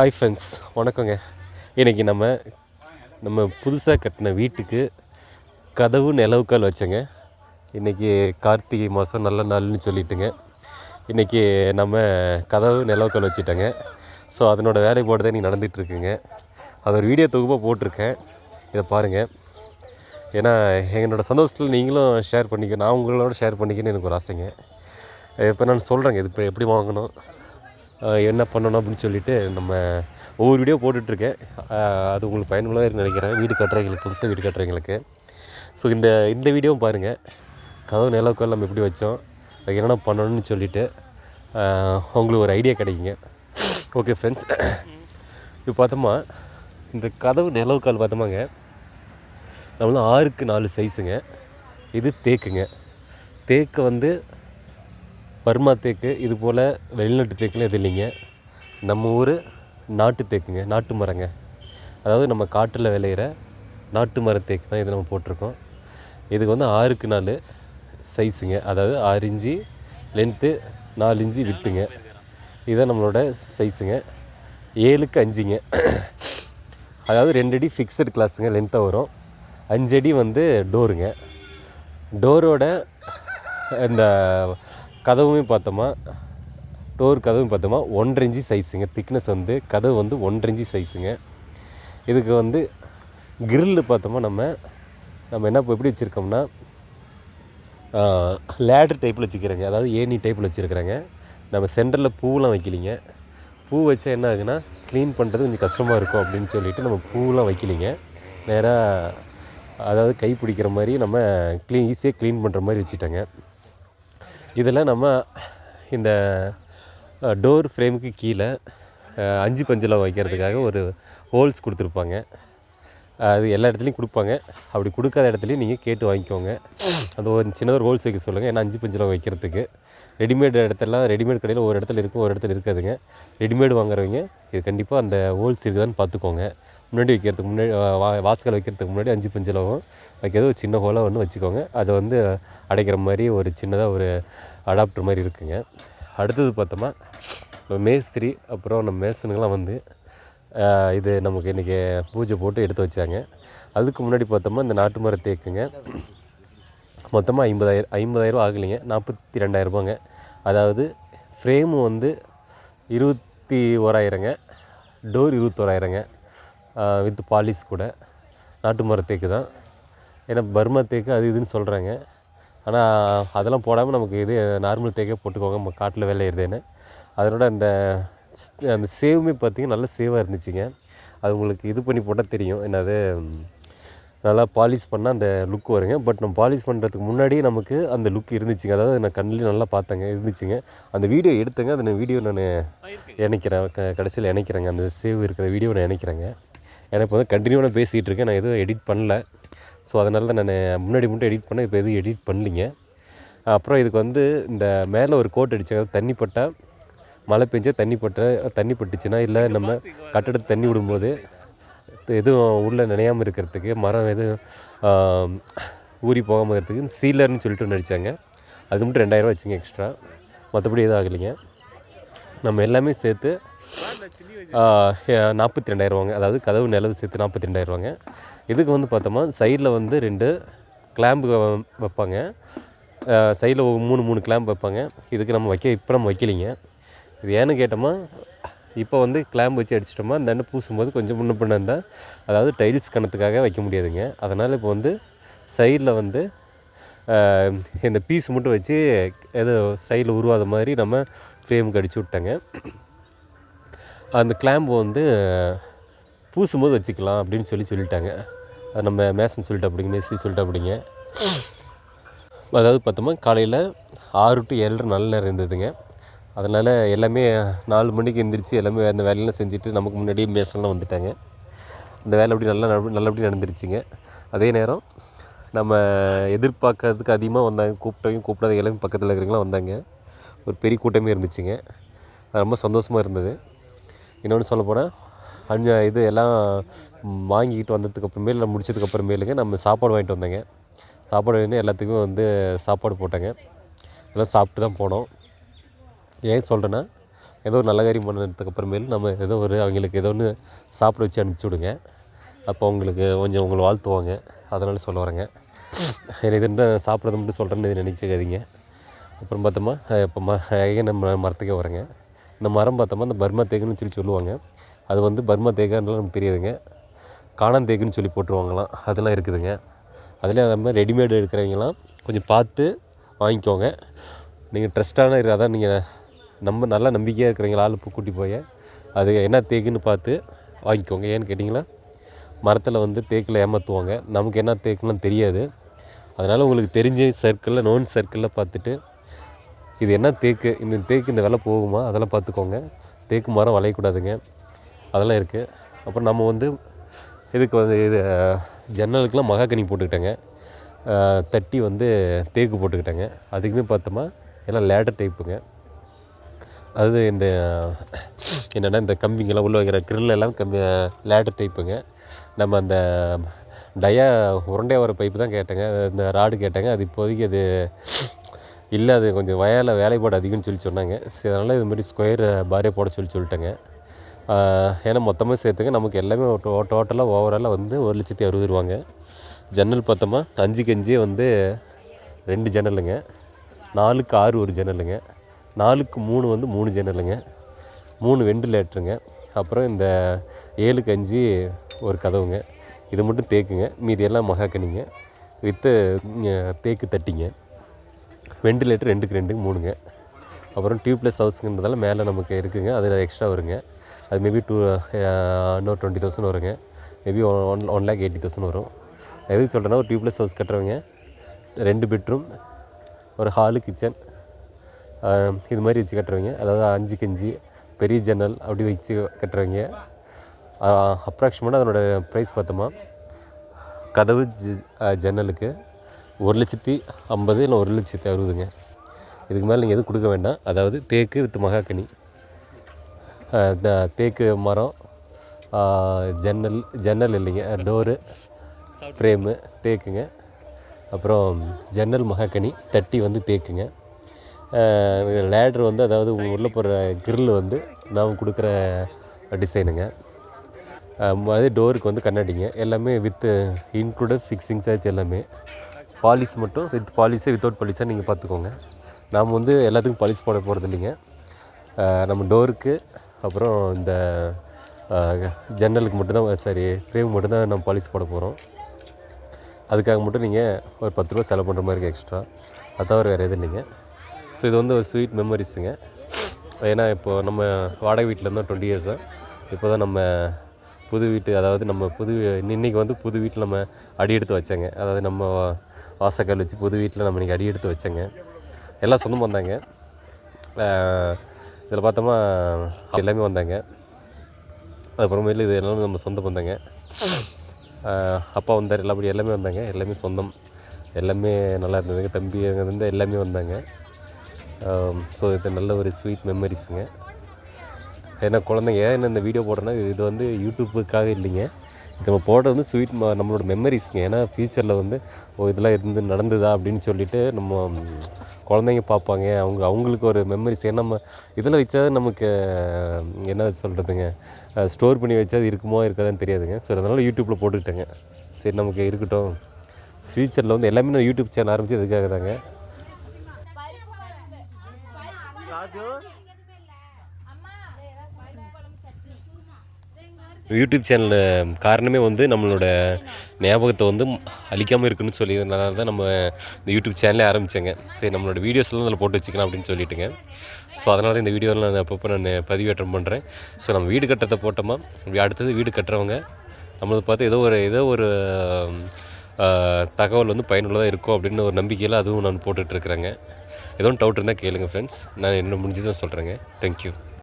Hi friends வணக்கங்க. இன்றைக்கி நம்ம நம்ம புதுசாக கட்டின வீட்டுக்கு கதவு நிலவுக்கால் வச்சேங்க. இன்றைக்கி கார்த்திகை மாதம் நல்ல நாள்னு சொல்லிட்டுங்க. இன்றைக்கி நம்ம கதவு நிலவுக்கால் வச்சுட்டேங்க. ஸோ அதனோட வேலைப்பாடு தான் இன்றைக்கி நடந்துகிட்ருக்குங்க. அது ஒரு வீடியோ தொகுப்பாக போட்டிருக்கேன். இதை பாருங்கள் ஏன்னா என்னோடய சந்தோஷத்தில் நீங்களும் ஷேர் பண்ணிக்க நான் உங்களோட ஷேர் பண்ணிக்கன்னு எனக்கு ஒரு ஆசைங்க. இப்போ நான் சொல்கிறேங்க இது இப்போ எப்படி வாங்கணும்? என்ன பண்ணணும் அப்படின்னு சொல்லிட்டு நம்ம ஒவ்வொரு வீடியோ போட்டுட்ருக்கேன். அது உங்களுக்கு பயனுள்ளதாக நினைக்கிறேன். வீடு கட்டுறவங்களுக்கு புதுசாக வீடு கட்டுறவங்களுக்கு. ஸோ இந்த இந்த வீடியோவும் பாருங்கள் கதவு நிலவுக்கால் நம்ம எப்படி வச்சோம்? அதுக்கு என்னென்ன பண்ணணும்னு சொல்லிவிட்டு உங்களுக்கு ஒரு ஐடியா கிடைக்குங்க. ஓகே ஃப்ரெண்ட்ஸ் இப்போ பார்த்தோமா இந்த கதவு நிலவுக்கால் பார்த்தோமாங்க. நம்மளும் ஆறுக்கு நாலு சைஸுங்க இது தேக்குங்க. தேக்கு வந்து பர்மா தேக்கு இது போல் வெளிநாட்டு தேக்குலாம் எது இல்லைங்க. நம்ம ஊர் நாட்டு தேக்குங்க நாட்டு மரங்க. அதாவது நம்ம காட்டில் விளையிற நாட்டு மர தேக்கு தான் இது நம்ம போட்டிருக்கோம். இதுக்கு வந்து ஆறுக்கு நாலு சைஸுங்க அதாவது ஆறு இஞ்சி லென்த்து நாலு இஞ்சி விட்டுங்க இதுதான் நம்மளோட சைஸுங்க ஏழுக்கு அஞ்சுங்க. அதாவது ரெண்டு அடி ஃபிக்ஸட் கிளாஸுங்க லென்த்தாக வரும். அஞ்சடி வந்து டோருங்க டோரோட இந்த கதவுமே பார்த்தோமா? டோர் கதவும் பார்த்தோமா? ஒன்றரை இஞ்சி சைஸுங்க திக்னஸ் வந்து கதவு வந்து ஒன்றரை இன்ச்சி சைஸுங்க இதுக்கு வந்து கிரில்லு பார்த்தோமா நம்ம? நம்ம என்ன இப்போ எப்படி வச்சுருக்கோம்னா லேடர் டைப்பில் வச்சுக்கிறேங்க அதாவது ஏணி டைப்பில் வச்சுருக்குறேங்க. நம்ம சென்டரில் பூவெலாம் வைக்கலிங்க. பூ வச்சா என்ன ஆகுதுன்னா க்ளீன் பண்ணுறது கொஞ்சம் கஷ்டமாக இருக்கும் அப்படின்னு சொல்லிட்டு நம்ம பூவெலாம் வைக்கலிங்க. நேராக அதாவது கை பிடிக்கிற மாதிரி நம்ம க்ளீன் ஈஸியாக க்ளீன் பண்ணுற மாதிரி வச்சுட்டேங்க. இதில் நம்ம இந்த டோர் ஃப்ரேமுக்கு கீழே அஞ்சு பஞ்சில் வைக்கிறதுக்காக ஒரு ஹோல்ஸ் கொடுத்துருப்பாங்க. அது எல்லா இடத்துலையும் கொடுப்பாங்க. அப்படி கொடுக்காத இடத்துலையும் நீங்கள் கேட்டு வாங்கிக்கோங்க. அது ஒரு சின்ன ஒரு ஹோல்ஸ் வைக்க சொல்லுங்கள் ஏன்னா அஞ்சு பஞ்சில் வைக்கிறதுக்கு. ரெடிமேட் இடத்துலலாம் ரெடிமேட் கடையில் ஒரு இடத்துல இருக்கும் ஒரு இடத்துல இருக்காதுங்க. ரெடிமேடு வாங்குறவங்க இது கண்டிப்பாக அந்த ஹோல்ஸ் இருக்குதான்னு பார்த்துக்கோங்க. முன்னாடி வைக்கிறதுக்கு முன்னாடி வா வாசல் வைக்கிறதுக்கு முன்னாடி அஞ்சு பஞ்சிலவும் வைக்கிறது ஒரு சின்ன ஹோலாக ஒன்று வச்சுக்கோங்க. அதை வந்து அடைக்கிற மாதிரி ஒரு சின்னதாக ஒரு அடாப்டர் மாதிரி இருக்குங்க. அடுத்தது பார்த்தோமா மேஸ்திரி அப்புறம் நம்ம மேசனுங்கெலாம் வந்து இது நமக்கு இன்றைக்கி பூஜை போட்டு எடுத்து வச்சாங்க. அதுக்கு முன்னாடி பார்த்தோமா இந்த நாட்டு மர தேக்குங்க. மொத்தமாக ஐம்பதாயிரம் ஐம்பதாயிரரூவா ஆகலைங்க. நாற்பத்தி ரெண்டாயிரரூபாங்க. அதாவது ஃப்ரேமு வந்து இருபத்தி ஓராயிரங்க. டோர் இருபத்தோராயிரங்க. வித் பாலிஷ் கூட. நாட்டு மர தேக்கு தான். ஏன்னா பர்மா தேக்கு அது இதுன்னு சொல்கிறாங்க ஆனால் அதெல்லாம் போடாமல் நமக்கு இது நார்மல் தேக்கே போட்டுக்கோங்க. நம்ம காட்டில் விளையிறதுன்னு அதனோட அந்த அந்த சேவுமே பார்த்தீங்கன்னா நல்ல சேவாக இருந்துச்சுங்க. அது உங்களுக்கு இது பண்ணி போட்டால் தெரியும். என்னது நல்லா பாலிஷ் பண்ணால் அந்த லுக் வருங்க. பட் நம்ம பாலிஷ் பண்ணுறதுக்கு முன்னாடியே நமக்கு அந்த லுக் இருந்துச்சுங்க. அதாவது நான் கண்ணிலையும் நல்லா பார்த்தேங்க. இருந்துச்சுங்க. அந்த வீடியோ எடுத்தேங்க. அந்த வீடியோ நான் இணைக்கிறேன். க கடைசியில் இணைக்கிறேங்க. அந்த சேவ் இருக்கிற வீடியோ நான் இணைக்கிறேங்க. ஏன்னா இப்போ வந்து கண்டினியூவாக பேசிகிட்டு இருக்கேன். நான் எதுவும் எடிட் பண்ணல. ஸோ அதனால தான் நான் முன்னாடி மட்டும் எடிட் பண்ணேன் இப்போ எதுவும் எடிட் பண்ணலிங்க. அப்புறம் இதுக்கு வந்து இந்த மேலே ஒரு கோட் அடிச்சாங்க. தண்ணி பட்டால் மழை பெஞ்சா தண்ணி பட்ட தண்ணி பட்டுச்சுன்னா இல்லை நம்ம கட்டடத்தை தண்ணி விடும்போது எதுவும் உள்ளே நினையாமல் இருக்கிறதுக்கு மரம் எதுவும் ஊறி போகாமல் இருக்கிறதுக்கு சீலர்னு சொல்லிட்டு ஒன்று அடித்தாங்க அது மட்டும் ரெண்டாயிரரூவா வச்சுங்க எக்ஸ்ட்ரா மற்றபடி எதுவும் ஆகலைங்க. நம்ம எல்லாமே சேர்த்து நாற்பத்தி ரெண்டாயிரரூவாங்க அதாவது கதவு நிலவு சேர்த்து நாற்பத்தி ரெண்டாயிரவாங்க இதுக்கு வந்து பார்த்தோமா சைடில் வந்து ரெண்டு கிளாம்பு வைப்பாங்க. சைடில் மூணு மூணு கிளாம்பு வைப்பாங்க. இதுக்கு நம்ம வைக்க இப்போ நம்ம வைக்கலிங்க. இது ஏன்னு கேட்டோமா இப்போ வந்து கிளாம்பு வச்சு அடிச்சிட்டோமா அந்த அண்ணன் பூசும்போது கொஞ்சம் முன்ன பின்ன இருந்தால் அதாவது டைல்ஸ் கணத்துக்காக வைக்க முடியாதுங்க. அதனால் இப்போ வந்து சைடில் வந்து இந்த பீஸ் மட்டும் வச்சு ஏதோ சைடில் உருவாத மாதிரி நம்ம ஃப்ரேமுக்கு அடிச்சு விட்டேங்க. அந்த கிளாம்பு வந்து பூசும்போது வச்சுக்கலாம் அப்படின்னு சொல்லி சொல்லிட்டாங்க. அது நம்ம மேசன் சொல்லிட்டு அப்படிங்க மேஸ்திரி சொல்லிட்டு அப்படிங்க அதாவது பார்த்தோமா காலையில் ஆறு டு ஏழரை நல்ல நேரம் இருந்ததுங்க. அதனால் எல்லாமே நாலு மணிக்கு எந்திரிச்சு எல்லாமே அந்த வேலையெல்லாம் செஞ்சுட்டு நமக்கு முன்னாடியே மேசன்லாம் வந்துட்டாங்க. இந்த வேலை அப்படி நல்லா நட- நல்லபடி நடந்துருச்சுங்க. அதே நேரம் நம்ம எதிர்பார்க்கறதுக்கு அதிகமாக வந்தாங்க கூப்பிட்டவங்க கூப்பிடாத எல்லாமே பக்கத்தில் இருக்கிறவங்களாம் வந்தாங்க. ஒரு பெரிய கூட்டமே இருந்துச்சுங்க. அது ரொம்ப சந்தோஷமாக இருந்தது. இன்னொன்று சொல்ல போனால் இது எல்லாம் வாங்கிக்கிட்டு வந்ததுக்கு அப்புறமேல் எல்லாம் முடிச்சதுக்கு அப்புறமேலுங்க நம்ம சாப்பாடு வாங்கிட்டு வந்தேங்க. சாப்பாடு வாங்கி எல்லாத்துக்கும் வந்து சாப்பாடு போட்டேங்க. எல்லாம் சாப்பிட்டு தான் போனோம். ஏன் சொல்கிறேன்னா ஏதோ ஒரு நல்ல காரியம் பண்ணதுக்கு அப்புறமேல் நம்ம ஏதோ ஒரு அவங்களுக்கு ஏதோ ஒன்று சாப்பிட வச்சு அனுப்பிச்சி விடுங்க. அப்போ அவங்களுக்கு கொஞ்சம் உங்களை வாழ்த்துவாங்க. அதனால சொல்ல வரேங்க. இது என்ன சாப்பிட்றது மட்டும் சொல்கிறேன்னு நினச்சிக்காதீங்க. அப்புறம் பார்த்தோமா இப்போ ம நம்ம மரத்துக்கே வரேங்க இந்த மரம் பார்த்தோமா இந்த பர்மா தேக்குன்னு சொல்லி சொல்லுவாங்க. அது வந்து பர்மா தேக்கான்றது நமக்கு தெரியாதுங்க. காணான் தேக்குன்னு சொல்லி போட்டுருவாங்களாம். அதெல்லாம் இருக்குதுங்க. அதில் நம்ம ரெடிமேடு எடுக்கிறவங்களாம் கொஞ்சம் பார்த்து வாங்கிக்கோங்க. நீங்கள் ட்ரஸ்டான இரு அதான் நீங்கள் நம்ம நல்லா நம்பிக்கையாக இருக்கிறவங்கள ஆள் கூட்டி போய் அது என்ன தேக்குன்னு பார்த்து வாங்கிக்கோங்க. ஏன்னு கேட்டிங்களா? மரத்தில் வந்து தேக்கில் ஏமாற்றுவாங்க நமக்கு என்ன தேக்குலாம் தெரியாது. அதனால் உங்களுக்கு தெரிஞ்ச சர்க்கிளில் நோன் சர்க்கிளில் பார்த்துட்டு இது என்ன தேக்கு? இந்த தேக்கு இந்த விலை போகுமா? அதெல்லாம் பார்த்துக்கோங்க. தேக்கு மரம் வளையக்கூடாதுங்க. அதெல்லாம் இருக்குது அப்புறம் நம்ம வந்து இதுக்கு வந்து இது ஜன்னலுக்கெலாம் மகாக்கனி போட்டுக்கிட்டேங்க. தட்டி வந்து தேக்கு போட்டுக்கிட்டேங்க. அதுக்குமே பார்த்தோமா எல்லாம் லேடர் டைப்புங்க. அது இந்த என்னென்னா இந்த கம்பிங்கெல்லாம் உள்ள வைக்கிற கிரில் எல்லாம் கம்பி லேடர் டைப்புங்க. நம்ம அந்த டயா உருண்டையாக வர பைப்பு தான் கேட்டேங்க. இந்த ராடு கேட்டேங்க. அது இப்போதைக்கு அது இல்லை அது கொஞ்சம் வயலில் வேலைப்பாடு அதிகம்னு சொல்லி சொன்னாங்க. சரி அதனால் இது மாதிரி ஸ்கொயர் பாரே போட சொல்லி சொல்லிட்டேங்க. ஏன்னா மொத்தமாக சேர்த்துங்க நமக்கு எல்லாமே டோ டோட்டலாக ஓவராலாக வந்து ஒரு லட்சத்தி அறுபது ரூபாங்க. ஜன்னல் பார்த்தோமா அஞ்சுக்கு கஞ்சி வந்து ரெண்டு ஜன்னலுங்க. நாலுக்கு ஆறு ஒரு ஜன்னலுங்க. நாலுக்கு மூணு வந்து மூணு ஜன்னலுங்க. மூணு வெண்டிலேட்டருங்க அப்புறம் இந்த ஏழுக்கு அஞ்சு ஒரு கதவுங்க. இது மட்டும் தேக்குங்க. மீதி எல்லாம் மகாக்கனிங்க வித்து தேக்கு தட்டிங்க. வெண்டிலேட்டர் ரெண்டுக்கு ரெண்டுக்கு மூணுங்க. அப்புறம் டியூப்லெஸ் ஹவுஸுங்கிறதால மேலே நமக்கு இருக்குதுங்க அது எக்ஸ்ட்ரா வருங்க. அது மேபி டூ இன்னொரு டுவெண்ட்டி தௌசண்ட் வருங்க. Maybe one one lakh eighty thousand வரும். எதுக்கு சொல்கிறேன்னா ஒரு டியூப்லெஸ் ஹவுஸ் கட்டுறவங்க ரெண்டு பெட்ரூம் ஒரு ஹாலு கிச்சன் இது மாதிரி வச்சு கட்டுறவங்க அதாவது அஞ்சு கஞ்சி பெரிய ஜன்னல் அப்படி வச்சு கட்டுறவங்க அப்ராக்சிமேட்டாக அதனோட ப்ரைஸ் பார்த்தோமா கதவு ஜ- ஜன்னலுக்கு ஒரு லட்சத்தி ஐம்பது இல்லை ஒரு லட்சத்தி அறுபதுங்க. இதுக்கு மேலே நீங்கள் எதுவும் கொடுக்க வேண்டாம். அதாவது தேக்கு வித் மகாக்கனி. இந்த தேக்கு மரம் ஜன்னல் ஜன்னல் இல்லைங்க டோரு ஃப்ரேமு தேக்குங்க. அப்புறம் ஜன்னல் மகாக்கனி தட்டி வந்து தேக்குங்க. லேட்ரு வந்து அதாவது உள்ளே போகிற கிரில் வந்து நாம் கொடுக்குற டிசைனுங்க. அதே டோருக்கு வந்து கண்ணாடிங்க. எல்லாமே வித் இன்க்ளூடட் ஃபிக்ஸிங் சார்ஜ் எல்லாமே. பாலிஷ் மட்டும் வித் பாலிஷு வித்தவுட் பாலிஸாக நீங்கள் பார்த்துக்கோங்க நாம் வந்து எல்லாத்துக்கும் பாலிஷ் போட போகிறது இல்லைங்க. நம்ம டோருக்கு அப்புறம் இந்த ஜன்னலுக்கு மட்டும்தான் சாரி ஃப்ரேம் மட்டும்தான் நம்ம பாலிஷ் போட போகிறோம் அதுக்காக மட்டும் நீங்கள் ஒரு பத்து ரூபா செலவு பண்ணுற மாதிரி இருக்குது எக்ஸ்ட்ரா அது தவிர வேறு எதுவும் இல்லைங்க. ஸோ இது வந்து ஒரு ஸ்வீட் மெமரிஸுங்க ஏன்னா இப்போது நம்ம வாடகை வீட்டில் இருந்தோம் டுவெண்ட்டி இயர்ஸாக இப்போ தான் நம்ம புது வீட்டு அதாவது நம்ம புது இன்னைக்கு வந்து புது வீட்டில் நம்ம அடி எடுத்து வச்சேங்க. அதாவது நம்ம வாசக்கால் வச்சு புது வீட்டில் நம்ம இன்றைக்கி அடி எடுத்து வச்சேங்க. எல்லாம் சொந்தம் வந்தாங்க. இதில் பார்த்தோமா எல்லாமே வந்தாங்க. அதுக்கப்புறமேல இது எல்லாமே நம்ம சொந்தம் வந்தாங்க. அப்பா வந்தார் எல்லாப்படி எல்லாமே வந்தாங்க. எல்லாமே சொந்தம். எல்லாமே நல்லா இருந்ததுங்க. தம்பி அங்கே இருந்து எல்லாமே வந்தாங்க. ஸோ இது நல்ல ஒரு ஸ்வீட் மெமரிஸுங்க ஏன்னா குழந்தைங்க ஏன் இந்த வீடியோ போடுறேன்னா இது வந்து யூடியூப்புக்காக இல்லைங்க. நம்ம போடுறது வந்து ஸ்வீட் நம்மளோட மெமரிஸ்ங்க ஏன்னா ஃப்யூச்சரில் வந்து ஓ இதெல்லாம் இருந்து நடந்ததா அப்படின்னு சொல்லிட்டு நம்ம குழந்தைங்க பார்ப்பாங்க. அவங்க அவங்களுக்கு ஒரு மெமரிஸ் ஏன்னா நம்ம இதில் வச்சா நமக்கு என்ன சொல்கிறதுங்க ஸ்டோர் பண்ணி வச்சா அது இருக்குமோ இருக்காதுன்னு தெரியாதுங்க. ஸோ அதனால் யூடியூப்பில் போட்டுக்கிட்டேங்க. சரி நமக்கு இருக்கட்டும். ஃப்யூச்சரில் வந்து எல்லாமே நான் யூடியூப் சேனல் ஆரம்பித்து இதுக்காக தாங்க யூடியூப் சேனல் காரணமே வந்து நம்மளோட ஞாபகத்தை வந்து அழிக்காமல் இருக்குன்னு சொல்லியதுனால தான் நம்ம இந்த யூடியூப் சேனலே ஆரம்பித்தேங்க சரி நம்மளோட வீடியோஸ்லாம் அதில் போட்டு வச்சுக்கலாம் அப்படின்னு சொல்லிட்டுங்க. ஸோ அதனால தான் இந்த வீடியோவில் நான் அப்பப்போ நான் பதிவேற்றம் பண்ணுறேன் ஸோ நம்ம வீடு கட்டுறதை போட்டோமா? அடுத்தது வீடு கட்டுறவங்க நம்மளை பார்த்து ஏதோ ஒரு ஏதோ ஒரு தகவல் வந்து பயனுள்ளதாக இருக்கும் அப்படின்னு ஒரு நம்பிக்கையில் அதுவும் நான் போட்டுட்ருக்குறேங்க ஏதோ டவுட் இருந்தால் கேளுங்க ஃப்ரெண்ட்ஸ் நான் என்ன முடிஞ்சதை சொல்கிறேங்க தேங்க்யூ